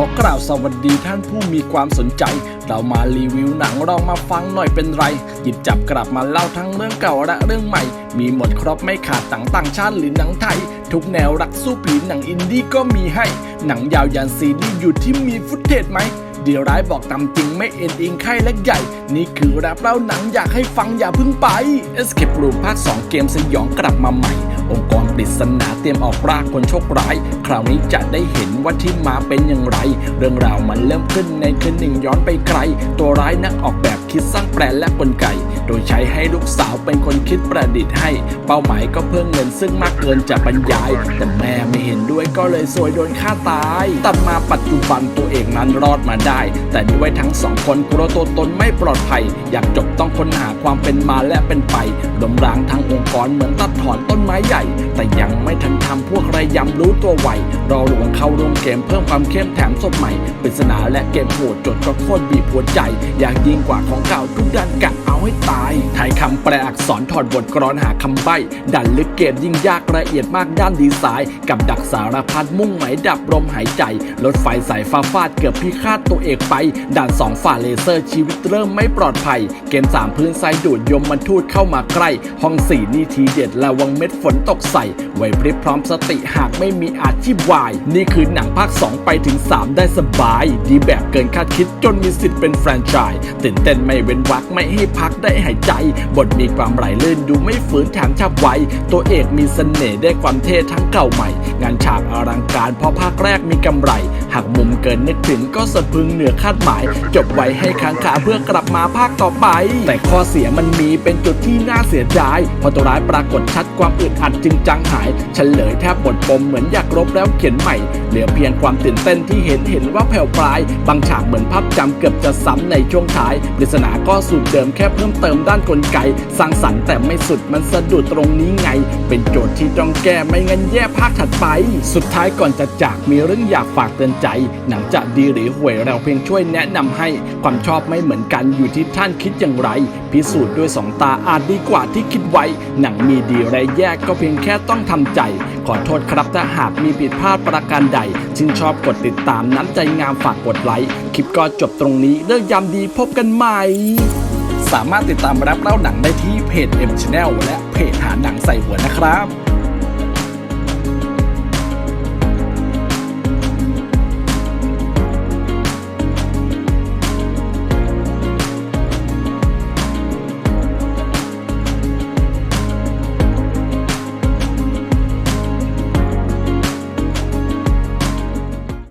ขอกล่าวสวัสดีท่านผู้มีความสนใจ เรามารีวิวหนังลองมาฟังหน่อยเป็นไร หยิบจับกลับมาเล่าทั้งเรื่องเก่าและเรื่องใหม่ มีหมดครบไม่ขาดต่างต่างชาติหรือหนังไทย ทุกแนวรักสู้ผีหนังอินดี้ก็มีให้ หนังยาวยันซีรีส์อยู่ที่มีฟุตเทจไหมเดี๋ยวร้ายบอกตามจริงไม่เอ็นอิงไข่และใหญ่ นี่คือแรปเล่าหนังอยากให้ฟังอย่าพิ่งไป Escape Room ภาค 2 เกมสยองกลับมาใหม่ องค์กรปริศนาเตรียมออกรากคนโชคร้าย คราวนี้จะได้เห็นว่าที่มาเป็นอย่างไร เรื่องราวมันเริ่มขึ้นในคืนหนึ่งย้อนไปไกล ตัวร้ายนักออกแบบคิดสร้างแปลนและกลไก โดยใช้ให้ลูกสาวเป็นคนคิดประดิษฐ์ให้ เป้าหมายก็เพื่อเงินซึ่งมากเกินจะบรรยาย แต่แม่ไม่เห็นด้วยก็เลยซวยโดนฆ่าตาย ตัดมาปัจจุบันตัวเองนั้นรอดมาได้ แต่ด้วยทั้งสองคนกลัวตัวตนไม่ปลอดภัย อยากจบต้องค้นหาความเป็นมาและเป็นไปลมร้างทางองค์กรเหมือนตัดถอนต้นไม้ใหญ่แต่ยังไม่ทันทำพวกไรยำรู้ตัวไวรอหลวงเข้าร่วมเกมเพิ่มความเข้มแถมสดใหม่ปริศนาและเกมโหดจดก็โคตรบีบหัวใจ อยากยิงกว่าของเก่าทุกด้านกะเอาให้ ตายคำแปลอักษรถอดบทกรอนหาคำใบ้ ดันลึกเกมยิ่งยากละเอียดมากด้านดีไซน์ กับดักสารพัดมุ่งหมายดับลมหายใจ รถไฟสายฟ้าฟาดเกือบพิฆาตตัวเอกไป ด่านสองฝ่าเลเซอร์ชีวิตเริ่มไม่ปลอดภัย เกมสามพื้นทรายดูดยมมันทูดเข้ามาใกล้ ห้องสี่นี่ทีเด็ดระวังเม็ดฝนตกใส่ไวพริบพร้อมสติหากไม่มีอาชีพวาย นี่คือหนังภาค 2 ไปถึง 3 ได้สบาย ดีแบบเกินคาดคิดจนมีสิทธิ์เป็นแฟรนไชส์ตื่นเต้นไม่เว้นวักไม่ให้พักได้หายใจบทมีความไหลลื่นดูไม่ฝืนแถมฉับไว ตัวเอกมีเสน่ห์ได้ความเท่ทั้งเก่าใหม่ งานฉากอลังการเพราะภาคแรกมีกำไร หากมุมเกินนึกถึงก็สะพึงเหนือคาดหมาย จบไว้ให้ค้างคาเพื่อกลับมาภาคต่อไป แต่ข้อเสียมันมีเป็นจุดที่น่าเสียดายพอตัวร้ายปรากฏชัดความอึดอัดจึงจางหาย เฉลยแทบหมดปมเหมือนอยากรบแล้วเขียนใหม่ เหลือเพียงความตื่นเต้นที่เห็นเห็นว่าแผ่วปลาย บางฉากเหมือนภาพจำเกือบจะซ้ำในช่วงท้ายปริศนาก็สูตรเดิมแค่เพิ่มเติมด้านกลไก สร้างสรรค์แต่ไม่สุดมันสะดุดตรงนี้ไง เป็นโจทย์ที่ต้องแก้ไม่งั้นแย่ภาคถัดไป สุดท้ายก่อนจะจากมีเรื่องอยากฝากเตือนใจ หนังจะดีหรือห่วยเราเพียงช่วยแนะนำให้ความชอบไม่เหมือนกันอยู่ที่ท่านคิดอย่างไร พิสูจน์ด้วยสองตาอาจดีกว่าที่คิดไว้ หนังมีดีและแย่ก็เพียงแค่ต้องทำใจ ขอโทษครับถ้าหากมีผิดพลาดประการใดชื่นชอบกดติดตามน้ำใจงามฝากกดไลค์คลิปก็จบตรงนี้เรื่องยามดีพบกันใหม่สามารถติดตามรับเล่าหนังได้ที่เพจ M Channel และเพจหาหนังใส่หัวนะครับ